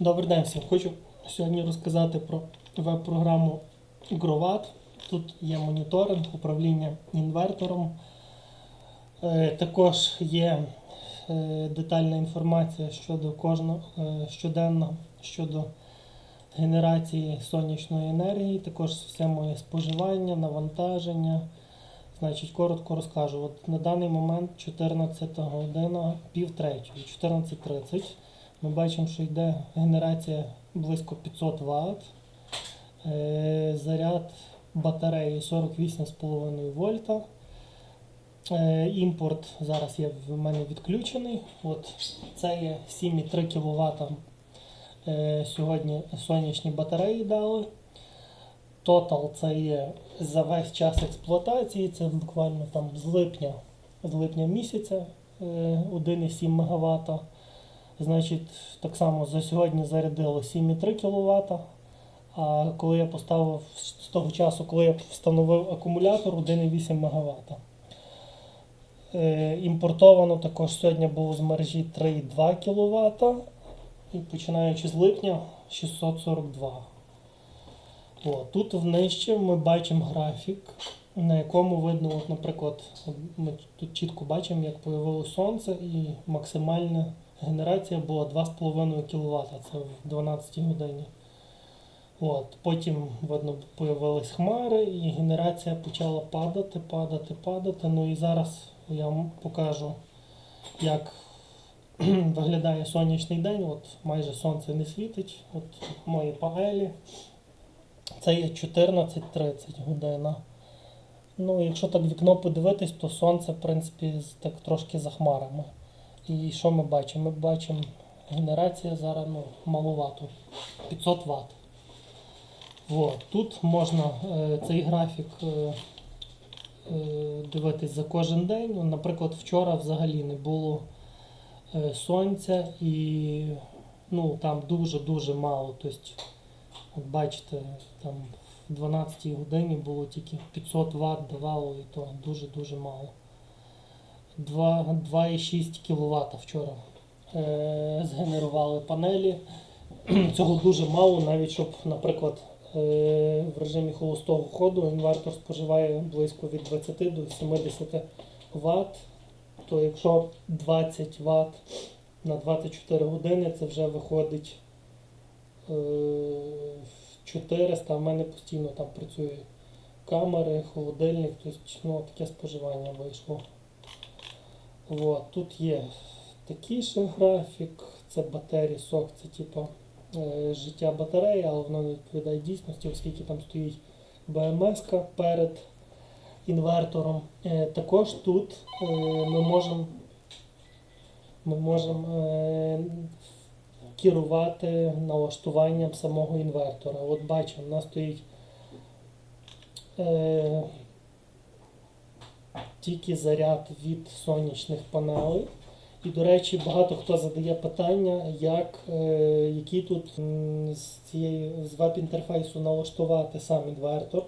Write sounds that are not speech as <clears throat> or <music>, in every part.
Добрий день всім. Хочу сьогодні розказати про веб-програму Grovat. Тут є моніторинг, управління інвертором. Е, Також є е, детальна інформація щодо кожного е, щоденно щодо генерації сонячної енергії, також все моє споживання, навантаження. Значить, коротко розкажу. От на даний момент 14 година, пів третьої, 14.30. Ми бачимо, що йде генерація близько 500 Вт. Е, Заряд батареї 48,5 вольта. Е, Імпорт зараз є в мене відключений. От це є 7,3 кВт. Е, Сьогодні сонячні батареї дали. Тотал це є за весь час експлуатації, це буквально там з липня, з липня місяця е, 1,7 МВт. Значить, так само за сьогодні зарядило 7,3 кВт. А коли я поставив з того часу, коли я встановив акумулятор 1,8 МВт. Е, імпортовано також сьогодні було з мережі 3,2 кВт. І починаючи з липня 642. О, тут внижче ми бачимо графік, на якому видно, от, наприклад, ми тут чітко бачимо, як появилось сонце, і максимальна генерація була 2,5 кВт, це в 12 годині. От, потім, видно, появились хмари, і генерація почала падати, падати, падати. Ну і зараз я вам покажу, як <clears throat> виглядає сонячний день. От майже сонце не світить. От мої панелі. Це є 14.30 година. Ну, якщо так вікно подивитись, то сонце, в принципі, так трошки за хмарами. І що ми бачимо? Ми бачимо генерація зараз ну, маловато. 500 Вт. От. Тут можна е, цей графік е, е, дивитись за кожен день. Наприклад, вчора взагалі не було сонця і ну, там дуже-дуже мало. Тобто, От бачите, там в 12 годині було тільки 500 Вт давало, і то дуже-дуже мало. Два- 2,6 кВт вчора е, згенерували панелі. <clears throat> Цього дуже мало, навіть щоб, наприклад, е, в режимі холостого ходу інвертор споживає близько від 20 до 70 Вт. То якщо 20 Вт на 24 години, це вже виходить е, 400, а в мене постійно там працює камери, холодильник, тобто ну, таке споживання вийшло. От, тут є такий ще графік, це батарій сок, це типу життя батареї, але воно не відповідає дійсності, оскільки там стоїть БМС перед інвертором. Е, також тут е, ми можемо ми можемо керувати налаштуванням самого інвертора. От бачимо, у нас стоїть тільки заряд від сонячних панелей. І, до речі, багато хто задає питання, як, е, який тут з цієї з веб-інтерфейсу налаштувати сам інвертор.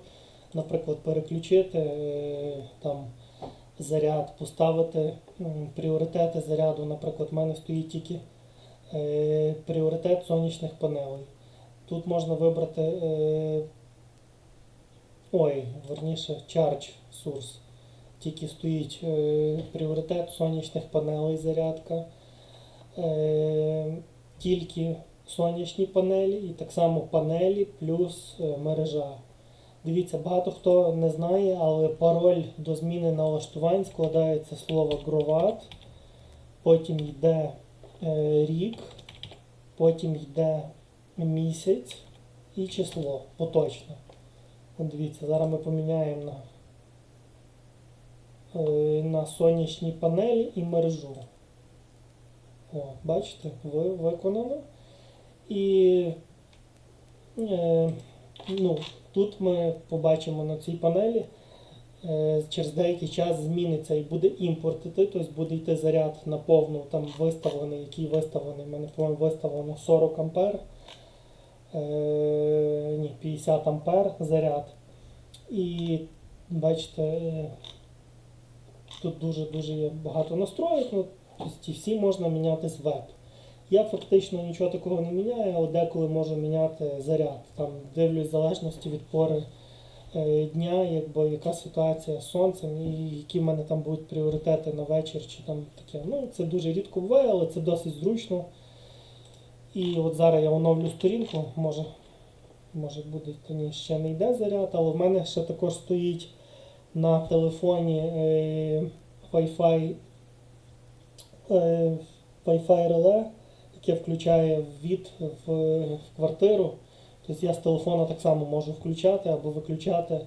Наприклад, переключити е, там заряд, поставити пріоритети заряду. Наприклад, в мене стоїть тільки е, пріоритет сонячних панелей. Тут можна вибрати ой, верніше, charge source. Тільки стоїть е, пріоритет сонячних панелей зарядка. Е, тільки сонячні панелі і так само панелі плюс е, мережа. Дивіться, багато хто не знає, але пароль до зміни налаштувань складається слово Grovat, потім йде е, рік, потім йде місяць і число поточне. От дивіться, зараз ми поміняємо на сонячні панелі і мережу. О, бачите, ви, виконано. І е, ну, тут ми побачимо на цій панелі. е, Через деякий час зміниться і буде імпорт іти, тобто буде йти заряд на повну, там виставлений, який виставлений, в мене по-моєму виставлено 40 ампер, е, ні, 50 ампер заряд. І бачите, е, тут дуже-дуже є багато настроїк, ну, тобто всі можна міняти з веб. Я фактично нічого такого не міняю, але деколи можу міняти заряд. Там дивлюсь залежності від пори е, дня, якби яка ситуація з сонцем і які в мене там будуть пріоритети на вечір чи там таке. Ну, це дуже рідко буває, але це досить зручно. І от зараз я оновлю сторінку, може, може буде ні, ще не йде заряд, але в мене ще також стоїть на телефоні е, Wi-Fi, е, Wi-Fi реле, яке включає ввід в, в квартиру. Тобто я з телефона так само можу включати або виключати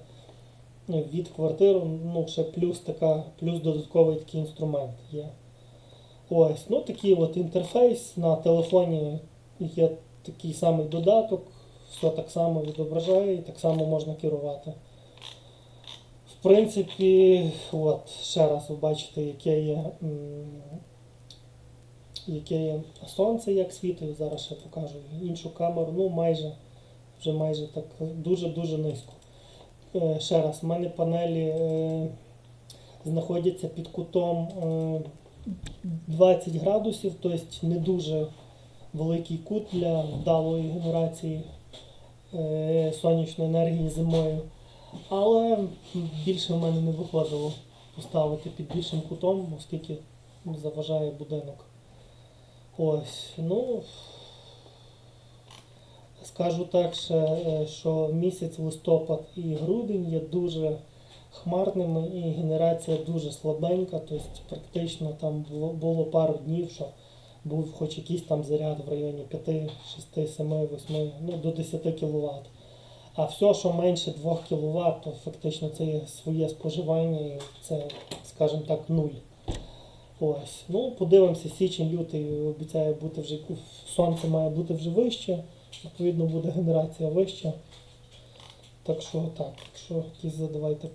від квартиру. Ну, ще плюс така, плюс додатковий такий інструмент є. Ось, ну такий от інтерфейс на телефоні є такий самий додаток, все так само відображає і так само можна керувати. В принципі, от, ще раз ви бачите, яке є, яке є сонце, як світить. Зараз ще покажу іншу камеру. Ну, майже, вже майже так дуже-дуже низько. Е, ще раз, в мене панелі е, знаходяться під кутом е, 20 градусів, тобто не дуже великий кут для вдалої генерації е, сонячної енергії зимою. Але більше в мене не виходило поставити під більшим кутом, оскільки заважає будинок. Ось, ну скажу так, ще, е, що місяць листопад і грудень є дуже хмарними і генерація дуже слабенька, тобто практично там було, було пару днів, що був хоч якийсь там заряд в районі 5, 6, 7, 8, ну до 10 кВт. А все, що менше 2 кВт, то фактично це є своє споживання і це, скажімо так, нуль. Ось. Ну, подивимося, січень, лютий обіцяє бути вже, сонце має бути вже вище, відповідно буде генерація вища. Так що так, якщо якісь задавайте